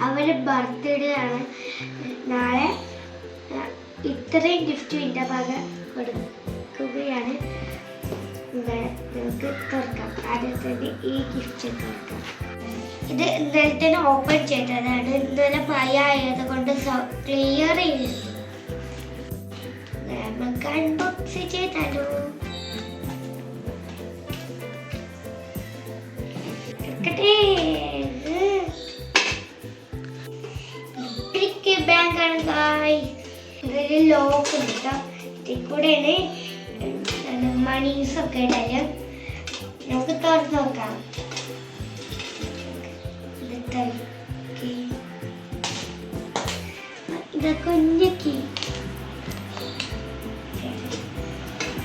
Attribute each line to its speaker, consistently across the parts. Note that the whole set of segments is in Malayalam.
Speaker 1: അവരുടെ ബർത്ത്ഡേ ആണ്. നാളെ ഇത്രയും ഗിഫ്റ്റ് എന്റെ ഭാഗ കൊടുക്കുകയാണ്. നമുക്ക് തുറക്കാം. ആദ്യം തന്നെ ഈ ഗിഫ്റ്റ് തുറക്കാം. ഇത് ഇന്നലെ തന്നെ ഓപ്പൺ ചെയ്തതാണ്. ഇന്നലെ മഴ ആയത് കൊണ്ട് ക്ലിയർ ഇല്ല. നമുക്ക് അൺബോക്സ് ചെയ്താലോ? എടുക്കട്ടെ. ആണ് guys. ലോക്ക് ഉണ്ട് കേട്ടോ ഇതിൽ കൂടെയാണ് മണീസ് ഒക്കെ ഇടൽ. നമുക്ക് തുറന്ന് നോക്കാം. ഇത് ഇത് കുഞ്ഞക്കി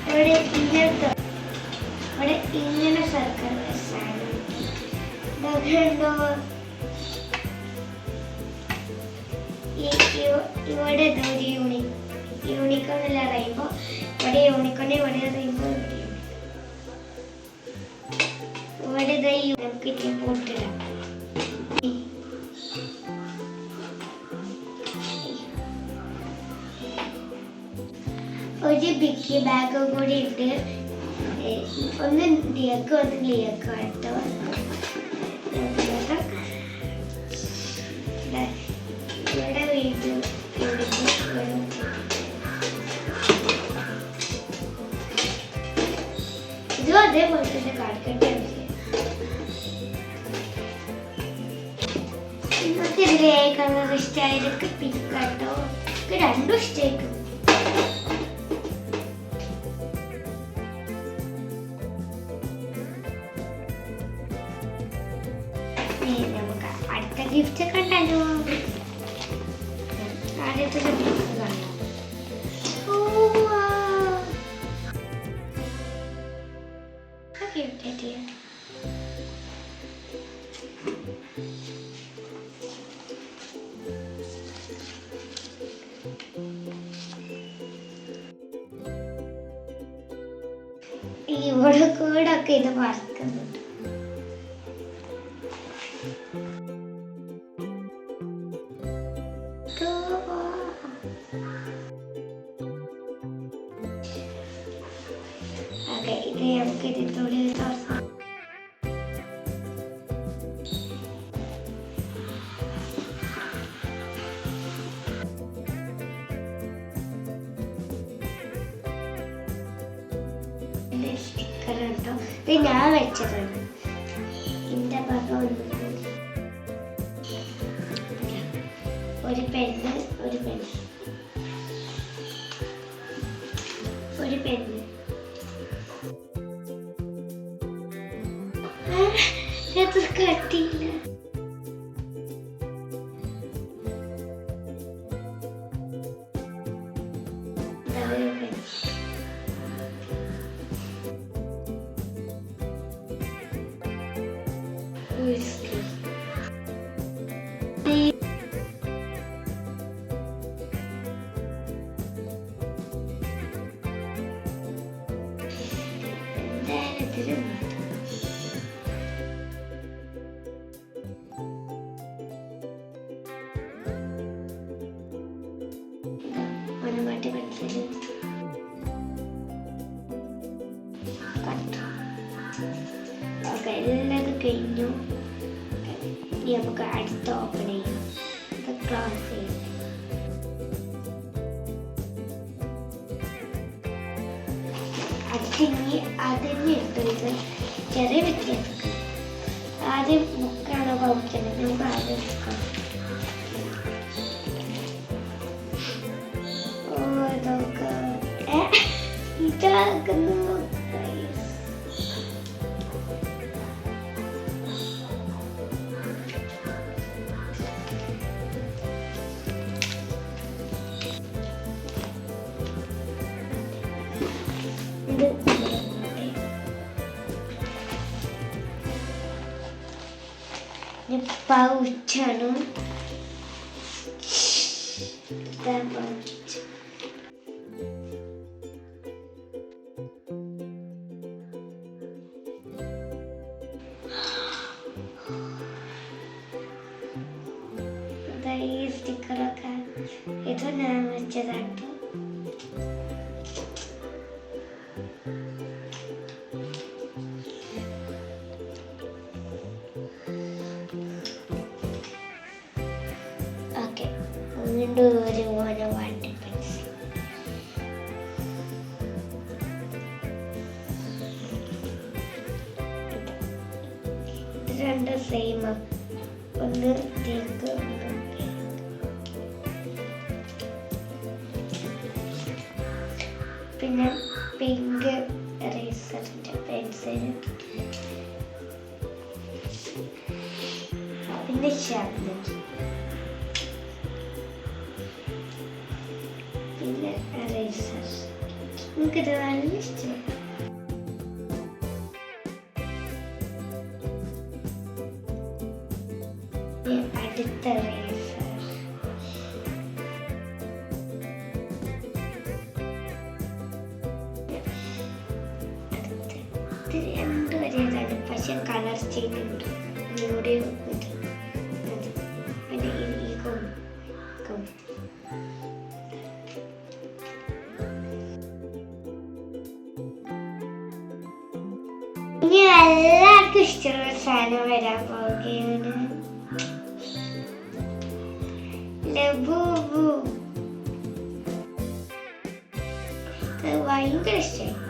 Speaker 1: ഇവിടെ ഇങ്ങനത്തെ ഇവിടെ ഇങ്ങനെ സർക്കാർ സാധനം ഇവിടെ ഒരു യൂണി യൂണിക്കോൺ അല്ല റെയിൻബോ ഇവിടെ യൂണിക്കോൺ ഇവിടെ റെയിൻബോ ഇവിടെ. നമുക്ക് പോട്ടിടാം ഒരു ബിക്കി ബാഗ് കൂടി ഉണ്ട്. ഒന്ന് ഡിയക്ക് ഒന്ന് ലിയക്ക് കേട്ടോ അതേപോലെ തന്നെ കാണിക്കേണ്ട ഇന്നത്തെ ഗ്രേ കളർ ഇഷ്ടമായിരിക്കും പിങ്ക് കേട്ടോ എനിക്ക് രണ്ടും ഇഷ്ടമായിരിക്കും നമുക്ക് അടുത്ത ഗിഫ്റ്റ് കണ്ടല്ലോ gift കിട്ടിയ. ഇവിടെ കൂടൊക്കെ ഇത് വറക്കുന്നുണ്ട് നമുക്ക് ഇതിലൂടെ തുറക്കാം സ്റ്റിക്കർ കേട്ടോ ഇത് ഞാൻ ഭാഗം ഒരു പെണ്ണ് ഒരു പെണ്ണ്. ഒരു പെണ്ണ്. അത് ഓക്കെ എല്ലാം കഴിഞ്ഞു. ഇനി നമുക്ക് അടുത്ത ഓപ്പൺ ചെയ്യാം. ക്ലോസ് ചെയ്യാം. അതിന് അതിന് എടുത്തത് ചെറിയ വ്യത്യാസം ആദ്യം ബുക്കാണോ പൗക്കുന്നത് നമുക്ക് ആദ്യം എടുക്കാം. ഏ, ഇതാക്കുന്നു. పావుచ్చాను ఈ స్టిక్కర్ ఒక ఏదో నేను వచ్చేదాకా രണ്ട് സെയിം ഒന്ന് തേക്ക് ഒന്ന്. പിന്നെ പിങ്ക് റേസറിന്റെ പെൻസിൽ പിന്നെ ഷാർപ്പനർ പിന്നെ റേസർ എനിക്കിത് നല്ല ഇഷ്ടമാണ് ഇത് രണ്ടും ഒരേതാണ് പക്ഷെ കളർ ഉണ്ട് ഇവിടെ ഇത്. പിന്നെ ഈ- കൊമ്പ് എല്ലാവർക്കും ഇഷ്ടമുള്ള സാധനം വരാൻ പോവുകയാണ്. ലബൂബു ഭയങ്കര ഇഷ്ടമായി.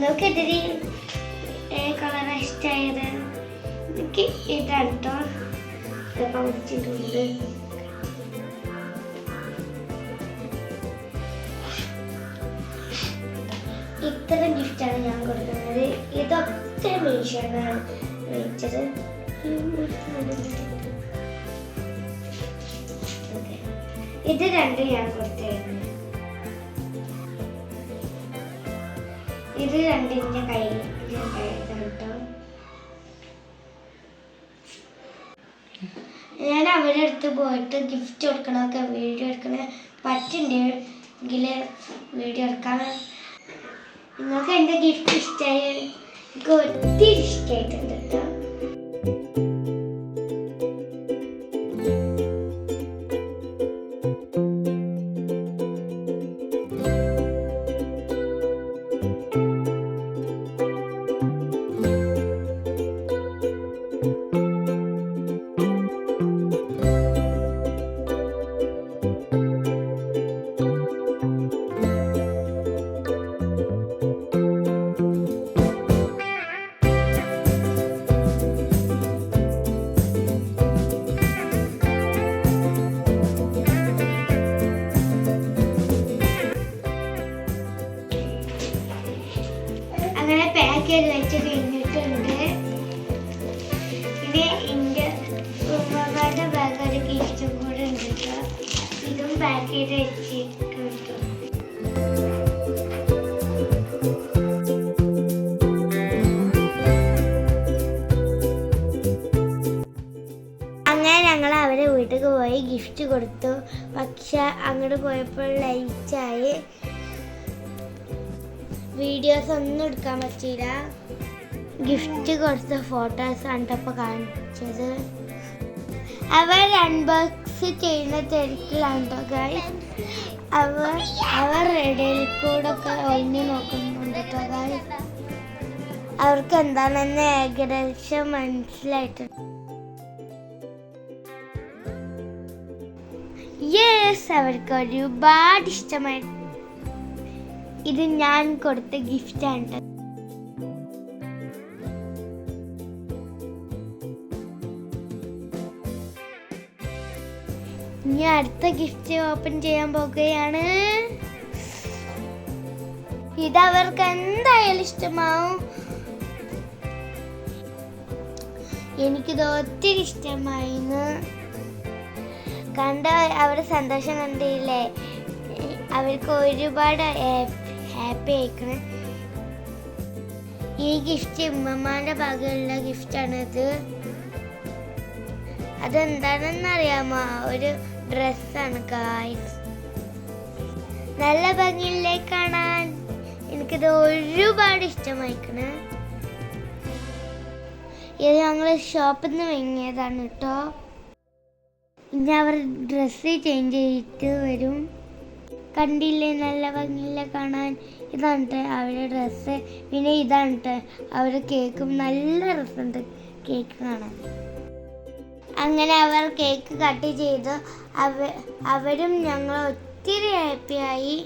Speaker 1: നിങ്ങൾക്കെതിരെ കളർ ഇഷ്ടമായത് എനിക്ക് ഇതാണ് കേട്ടോ ഇതൊക്കെ വെച്ചിട്ടുണ്ട് ഇത്ര ഗിഫ്റ്റാണ് ഞാൻ കൊടുക്കുന്നത്. ഇതൊക്കെ മീഷോന്നാണ് മേടിച്ചത്. ഇത് രണ്ടും ഞാൻ കൊടുത്തായിരുന്നു ഇത് രണ്ടിന്റെ കയ്യിൽ ഞാൻ അവരുടെ അടുത്ത് പോയിട്ട് ഗിഫ്റ്റ് കൊടുക്കണമൊക്കെ വീഡിയോ എടുക്കണ പറ്റുണ്ടെങ്കിൽ വീഡിയോ എടുക്കാൻ നിങ്ങൾക്ക് എന്റെ ഗിഫ്റ്റ് ഇഷ്ടമായി എനിക്ക് ഒത്തിരി ഇഷ്ടമായിട്ടുണ്ട് കേട്ടോ. ചെയ്ത് വെച്ച് കഴിഞ്ഞിട്ടുണ്ട്. ഇനി എന്റെ ഉമ്മമാരുടെ ബാഗ് ഒരു കൂടെ ഉണ്ട് ഇതും പാക്ക് ചെയ്ത് വെച്ചിട്ടുണ്ട്. അങ്ങനെ അവരെ വീട്ടിൽ പോയി ഗിഫ്റ്റ് കൊടുത്തു. പക്ഷെ അങ്ങോട്ട് പോയപ്പോൾ ലൈറ്റായി വീഡിയോസ് ഒന്നും എടുക്കാൻ പറ്റിയില്ല. ഗിഫ്റ്റ് കൊടുത്ത ഫോട്ടോസ് കണ്ടപ്പോൾ കാണിച്ചത്. അവർ അൺബോക്സ് ചെയ്യുന്ന തിരക്കിലാണ് ഗൈസ് അവർ അവർ ഇടയിൽ കൂടെ ഒക്കെ ഒഴിഞ്ഞു നോക്കുന്നുണ്ട് കേട്ടോ അവർക്ക് എന്താണെന്ന് ഏകദേശം മനസ്സിലായിട്ടുണ്ട്. യെസ് അവർക്ക് ഒരുപാട് ഇഷ്ടമായി ഇത് ഞാൻ കൊടുത്ത ഗിഫ്റ്റാണ്. ഇനി അടുത്ത ഗിഫ്റ്റ് ഓപ്പൺ ചെയ്യാൻ പോകുകയാണ് ഇത് അവർക്ക് എന്തായാലും ഇഷ്ടമാവും. എനിക്കിത് ഒത്തിരി ഇഷ്ടമായിന്ന്. കണ്ട അവരുടെ സന്തോഷം കണ്ടില്ലേ? അവർക്ക് ഒരുപാട് ഹാപ്പി ആയിക്കണേ. ഈ ഗിഫ്റ്റ് ഉമ്മമാന്റെ ഭാഗമുള്ള ഗിഫ്റ്റാണിത് അതെന്താണെന്ന് അറിയാമോ ഒരു ഡ്രസ്സാണ് കായ് നല്ല ഭംഗിയില്ലേ കാണാൻ? എനിക്കിത് ഒരുപാട് ഇഷ്ടമായിക്കണ്. ഇത് ഞങ്ങൾ ഷോപ്പിൽ നിന്ന് വാങ്ങിയതാണ് കേട്ടോ ഇനി അവർ ഡ്രസ്സ് ചേഞ്ച് ചെയ്തിട്ട് വരും. കണ്ടില്ലേ? നല്ല ഭംഗിയില്ല കാണാൻ. ഇതാണ് അവരുടെ ഡ്രസ്സ് പിന്നെ ഇതാണ് അവരുടെ കേക്കും നല്ല രസമുണ്ട് കേക്ക് കാണാൻ. അങ്ങനെ അവർ കേക്ക് കട്ട് ചെയ്തു. അവ അവരും ഞങ്ങൾ ഒത്തിരി ഹാപ്പി ആയി.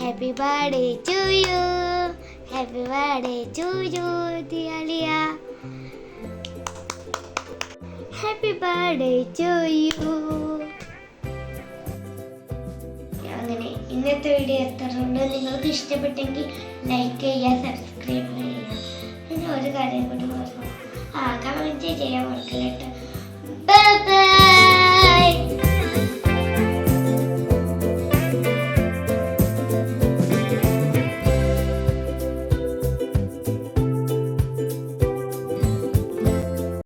Speaker 1: Happy birthday to you happy birthday to you Dialiya happy birthday to you അങ്ങനെ. ഇന്നത്തെ വീഡിയോ എത്രയുണ്ട് നിങ്ങൾക്ക് ഇഷ്ടപ്പെട്ടെങ്കിൽ ലൈക്ക് ചെയ്യുക സബ്സ്ക്രൈബ് ചെയ്യുക. പിന്നെ ഒരു കാര്യം കൂടി പറഞ്ഞു ആ കമന്റ് ചെയ്യാൻ മറക്കില്ല കേട്ടോ